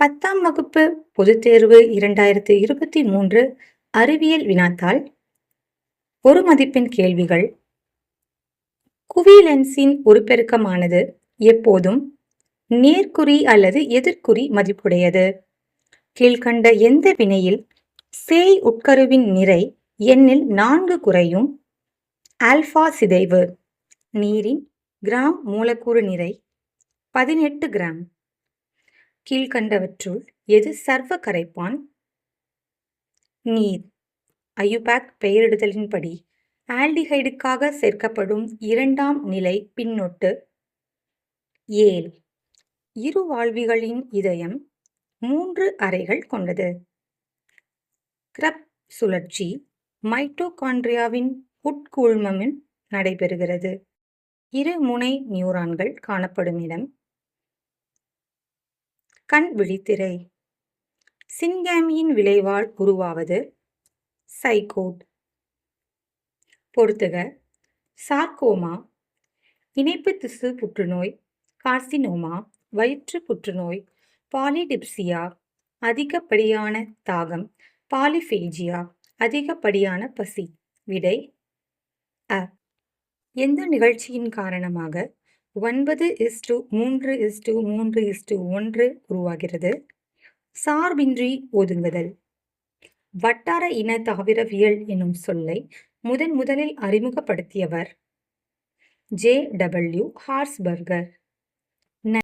பத்தாம் வகுப்பு பொதுத் தேர்வு இரண்டாயிரத்து இருபத்தி மூன்று அறிவியல் வினாத்தாள். ஒரு மதிப்பெண் கேள்விகள். குவிலென்ஸின் உருப்பெருக்கமானது எப்போதும் நேர்குறி அல்லது எதிர்க்குறி மதிப்புடையது. கீழ்கண்ட எந்த வினையில் சேய் உட்கருவின் நிறை எண்ணில் நான்கு குறையும்? ஆல்பா சிதைவு. நீரின் கிராம் மூலக்கூறு நிறை பதினெட்டு கிராம். கீழ்கண்டவற்றுள் எது சர்வ கரைப்பான் நீர். அயுபேக் பெயரிடுதலின்படி ஆல்டிஹைடுக்காக சேர்க்கப்படும் இரண்டாம் நிலை பின்னொட்டு ஏல் இரு வாழ்விகளின் இதயம் மூன்று அறைகள் கொண்டது. கிரப் சுழற்சி மைட்டோகாண்ட்ரியாவின் உட்கூழ்மமில் நடைபெறுகிறது. இரு முனை நியூரான்கள் காணப்படும் இடம் கண் விழித்திரை. சின்காமியின் விளைவால் உருவாவது சைகோட். பொறுத்துக சார்கோமா இணைப்பு திசு புற்றுநோய் கார்சினோமா வயிற்று புற்றுநோய் பாலிடிப்சியா அதிகப்படியான தாகம் பாலிஃபேஜியா அதிகப்படியான பசி விடை அ. எந்த நிகழ்ச்சியின் காரணமாக ஒன்பது இஸ்டு மூன்று இஸ்டு மூன்று இஸ்டு ஒன்று உருவாகிறது. சார்பின்றி ஒதுங்குதல். வட்டார இன தாவரவியல் எனும் சொல்லை முதன் முதலில் அறிமுகப்படுத்தியவர் ஜே டபிள்யூ ஹார்ஸ்பர்கர்.